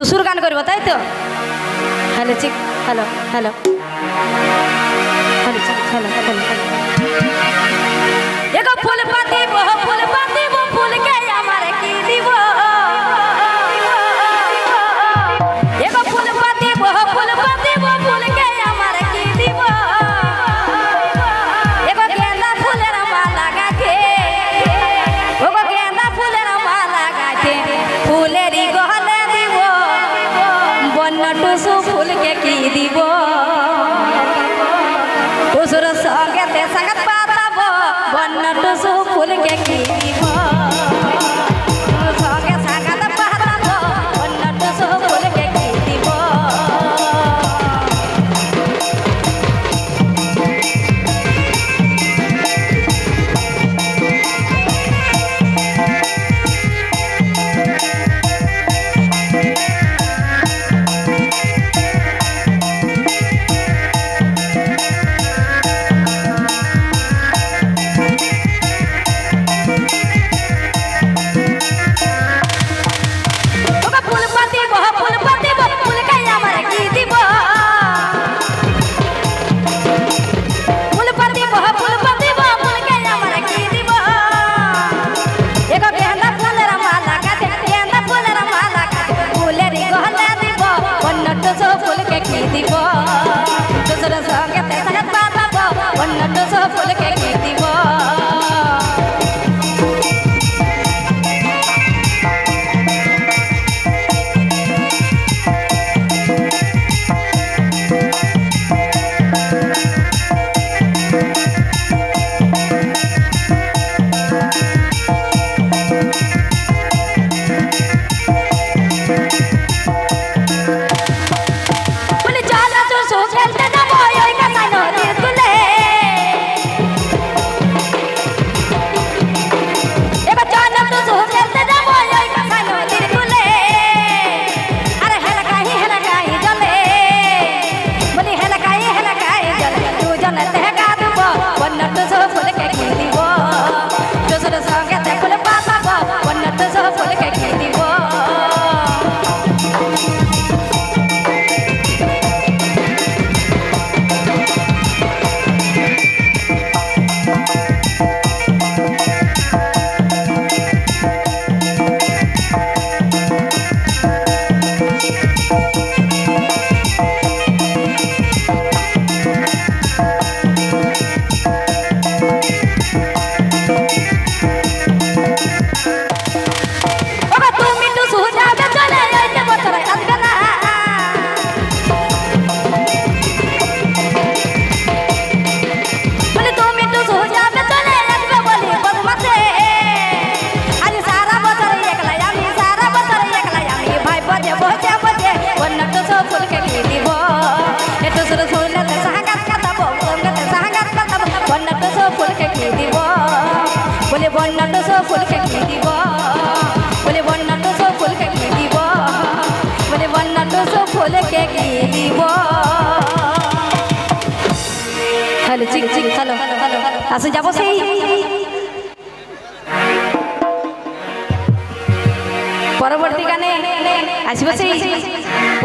সুর গান করব তাই তো? হ্যালো ঠিক hello hello. Hello hello hello. সুর সঙ্গে সাগত পাতাবো বন্যটু ফুল কে কি সকলকে কি দিবস বন্যান্ত সকল খেকে দিব। বলে বন্যান্ত সকল খেকে দিব। বলে বন্যান্ত সকল খেকে দিব। হ্যালো, চিক চিক, হ্যালো আসুন যাব সেই। পরবর্তী গানে আসব সেই।